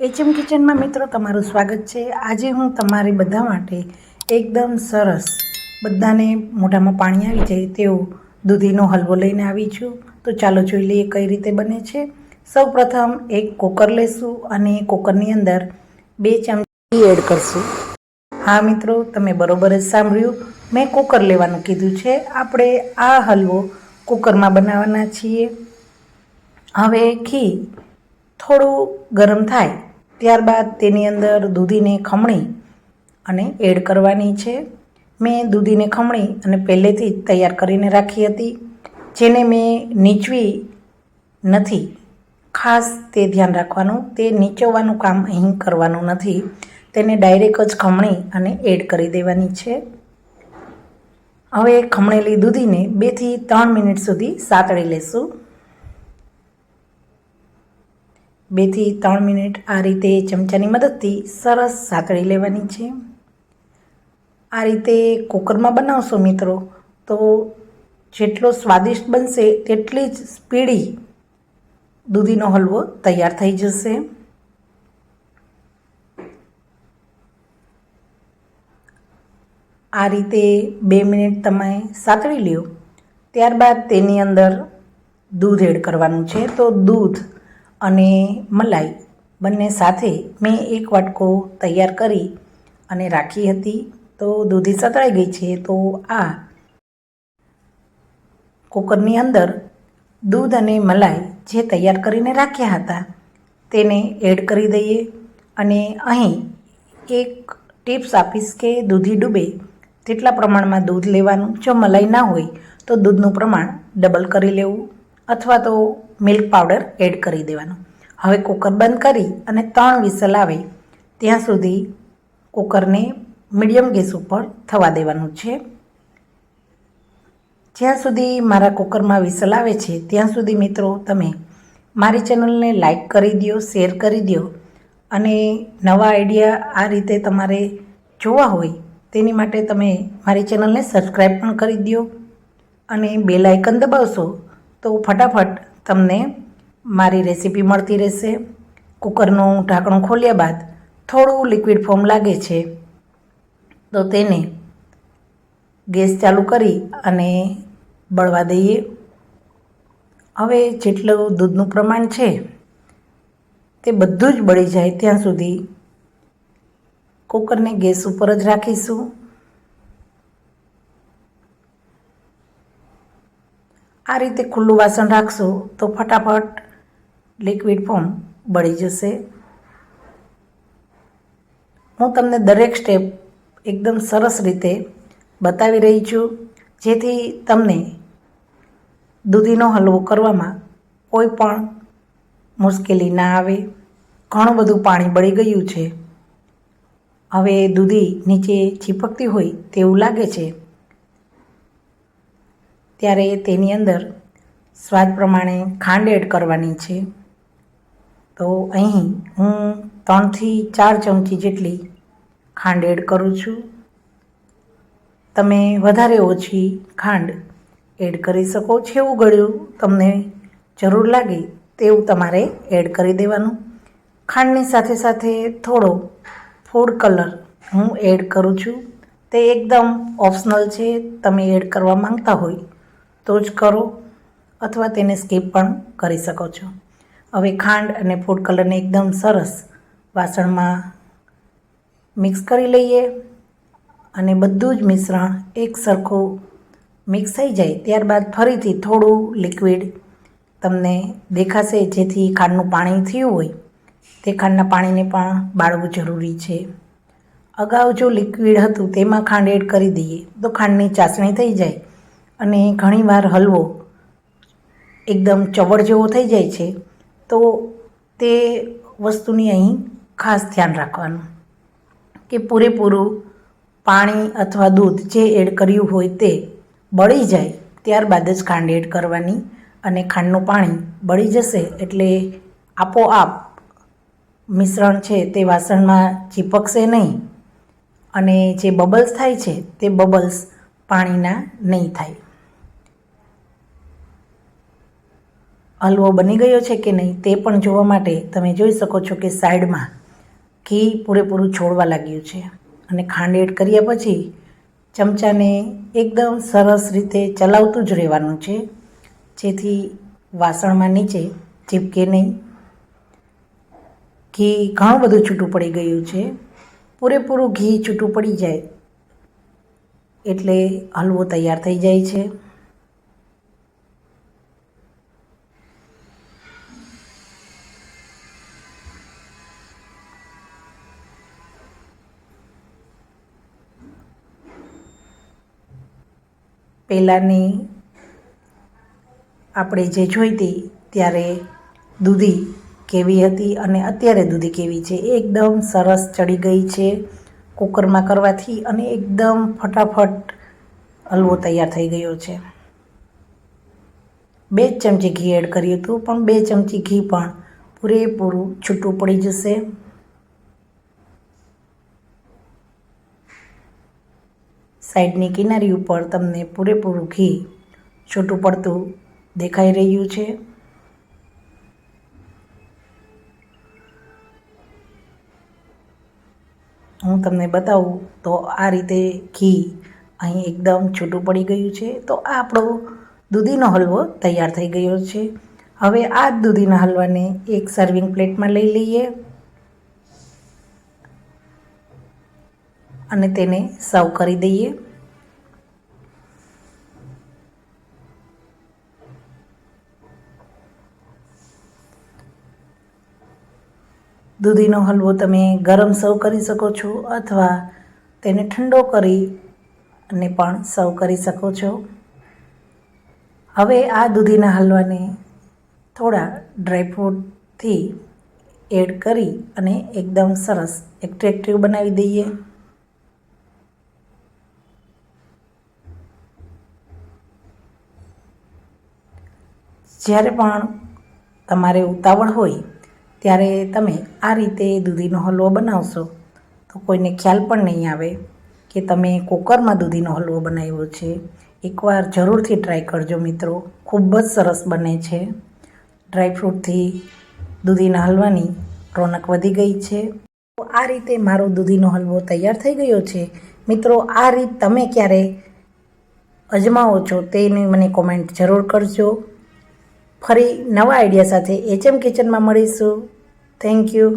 HM કિચનમાં મિત્રો તમારું સ્વાગત છે. આજે હું તમારી બધા માટે એકદમ સરસ બધાને મોઢામાં પાણી આવી જાય તેવો દૂધીનો હલવો લઈને આવી છું. તો ચાલો જોઈ લઈએ કઈ રીતે બને છે. સૌ પ્રથમ એક કુકર લેશું અને કુકરની અંદર બે ચમચી એડ કરશું. હા મિત્રો, તમે બરોબર જ સાંભળ્યું. મેં કુકર લેવાનું કીધું છે. આપણે આ હલવો કુકરમાં બનાવવાના છીએ. હવે ઘી થોડું ગરમ થાય. ત્યારબાદ તેની અંદર દૂધીને ખમણી અને એડ કરવાની છે. મેં દૂધીને ખમણી અને પહેલેથી જ તૈયાર કરીને રાખી હતી, જેને મેં નીચવી નથી. ખાસ તે ધ્યાન રાખવાનું, તે નીચવવાનું કામ અહીં કરવાનું નથી. તેને ડાયરેક્ટ જ ખમણી અને એડ કરી દેવાની છે. હવે ખમણેલી દૂધીને બેથી ત્રણ મિનિટ સુધી સાતળી લેશું. બેથી ત્રણ મિનિટ આ રીતે ચમચાની મદદથી સરસ સાંકળી લેવાની છે. આ રીતે કુકરમાં બનાવશો મિત્રો, તો જેટલો સ્વાદિષ્ટ બનશે તેટલી જ સ્પીડી દૂધીનો હલવો તૈયાર થઈ જશે. આ રીતે બે મિનિટ તમે સાંકળી લ્યો, ત્યારબાદ તેની અંદર દૂધ એડ કરવાનું છે. તો દૂધ અને મલાઈ બંને સાથે મેં એક વાટકો તૈયાર કરી અને રાખી હતી. તો દૂધી સતળાઈ ગઈ છે. તો આ કુકરની અંદર દૂધ અને મલાઈ જે તૈયાર કરીને રાખ્યા હતા તેને એડ કરી દઈએ અને અહીં એક ટિપ્સ આપીશ કે દૂધી ડૂબે તેટલા પ્રમાણમાં દૂધ લેવાનું. જો મલાઈ ના હોય તો દૂધનું પ્રમાણ ડબલ કરી લેવું. અથવા તો મિલ્ક પાવડર એડ કરી દેવાનું. હવે કુકર બંધ કરી અને ત્રણ વિસલ આવે, ત્યાં સુધી કુકરને મીડિયમ ગેસ ઉપર થવા દેવાનું છે. જ્યાં સુધી મારા કુકરમાં વિસલ આવે છે, ત્યાં સુધી મિત્રો તમે મારી ચેનલને લાઇક કરી દો શેર કરી દો અને નવા આઈડિયા આ રીતે તમારે જોવા હોય, તેની માટે તમે મારી ચેનલને સબસ્ક્રાઈબ પણ કરી દો અને બેલ આઇકન દબાવશો તો ફટાફટ તમને મારી રેસીપી મળતી રહેશે. કુકરનું ઢાંકણું ખોલ્યા બાદ થોડું લિક્વિડ ફોર્મ લાગે છે. તો તેને ગેસ ચાલુ કરી અને બળવા દઈએ. હવે જેટલું દૂધનું પ્રમાણ છે તે બધું જ બળી જાય ત્યાં સુધી કુકરને ગેસ ઉપર જ રાખીશું. આ રીતે ખુલ્લું વાસણ રાખશો તો ફટાફટ લિક્વિડ ફોર્મ બળી જશે. હું તમને દરેક સ્ટેપ એકદમ સરસ રીતે બતાવી રહી છું, જેથી તમને દૂધીનો હલવો કરવામાં કોઈ પણ મુશ્કેલી ના આવે. ઘણું બધું પાણી બળી ગયું છે. હવે દૂધી નીચે ચીપકતી હોય તેવું લાગે છે. ત્યારે તેની અંદર સ્વાદ પ્રમાણે ખાંડ એડ કરવાની છે. તો અહીં હું ત્રણથી ચાર ચમચી જેટલી ખાંડ એડ કરું છું. તમે વધારે ઓછી ખાંડ એડ કરી શકો છેવું ગળ્યું તમને જરૂર લાગે તેવું તમારે એડ કરી દેવાનું. ખાંડની સાથે સાથે થોડો ફૂડ કલર હું એડ કરું છું. તે એકદમ ઓપ્શનલ છે, તમે એડ કરવા માંગતા હોય તો જ કરો અથવા તેને સ્કીપ પણ કરી શકો છો. હવે ખાંડ અને ફૂડ કલરને એકદમ સરસ વાસણમાં મિક્સ કરી લઈએ અને બધું જ મિશ્રણ એક સરખું મિક્સ થઈ જાય ત્યારબાદ ફરીથી થોડું લિક્વિડ તમને દેખાશે જેથી ખાંડનું પાણી થયું હોય. તે ખાંડના પાણીને પણ બાળવું જરૂરી છે. અગાઉ જો લિક્વિડ હતું તેમાં ખાંડ એડ કરી દઈએ તો ખાંડની ચાસણી થઈ જાય. અને ઘણીવાર હલવો એકદમ ચવડ જેવો થઈ જાય છે, તો તે વસ્તુની અહીં ખાસ ધ્યાન રાખવાનું. કે પૂરેપૂરું પાણી અથવા દૂધ જે એડ કર્યું હોય તે બળી જાય, ત્યારબાદ જ ખાંડ એડ કરવાની અને ખાંડનું પાણી બળી જશે એટલે આપોઆપ મિશ્રણ છે તે વાસણમાં ચીપકશે નહીં અને જે બબલ્સ થાય છે તે બબલ્સ પાણીના નહીં થાય. હલવો બની ગયો છે કે નહીં તે પણ જોવા માટે તમે જોઈ શકો છો કે સાઈડમાં ઘી પૂરેપૂરું છોડવા લાગ્યું છે. અને ખાંડ એડ કર્યા પછી ચમચાને એકદમ સરસ રીતે ચલાવતું જ રહેવાનું છે. જેથી વાસણમાં નીચે ચીપકે નહીં. ઘી ઘણું બધું છૂટું પડી ગયું છે. પૂરેપૂરું ઘી છૂટું પડી જાય એટલે હલવો તૈયાર થઈ જાય છે. પહેલાંની આપણે જે જોઈતી ત્યારે દૂધી કેવી હતી અને અત્યારે દૂધી કેવી છે એકદમ સરસ ચડી ગઈ છે. કુકરમાં કરવાથી અને એકદમ ફટાફટ હલવો તૈયાર થઈ ગયો છે. બે ચમચી ઘી એડ કર્યું હતું પણ બે ચમચી ઘી પણ પૂરેપૂરું છૂટું પડી જશે. સાઈડની કિનારી ઉપર તમને પૂરેપૂરું ઘી છૂટું પડતું દેખાઈ રહ્યું છે. હું તમને બતાવું તો આ રીતે ઘી અહીં એકદમ છૂટું પડી ગયું છે. તો આ આપણો દૂધીનો હલવો તૈયાર થઈ ગયો છે. હવે આ દૂધીના હલવાને એક સર્વિંગ પ્લેટમાં લઈ લઈએ. અને તેને સર્વ કરી દઈએ. દૂધીનો હલવો તમે ગરમ સર્વ કરી શકો છો અથવા તેને ઠંડો કરી અને પણ સર્વ કરી શકો છો. હવે આ દૂધીના હલવાને થોડા ડ્રાયફ્રૂટથી એડ કરી અને એકદમ સરસ એટ્રેક્ટિવ બનાવી દઈએ. જ્યારે પણ તમારે ઉતાવળ હોય, ત્યારે તમે આ રીતે દૂધીનો હલવો બનાવશો. તો કોઈને ખ્યાલ પણ નહીં આવે કે તમે કુકરમાં દૂધીનો હલવો બનાવ્યો છે. એકવાર જરૂરથી ટ્રાય કરજો મિત્રો. ખૂબ જ સરસ બને છે. ડ્રાયફ્રૂટથી દૂધીના હલવાની રોનક વધી ગઈ છે. તો આ રીતે મારો દૂધીનો હલવો તૈયાર થઈ ગયો છે. મિત્રો, આ રીત તમે ક્યારે અજમાવો છો તેની મને કોમેન્ટ જરૂર કરજો. ફરી નવા આઈડિયા સાથે એચએમ કિચનમાં મળીશું. Thank you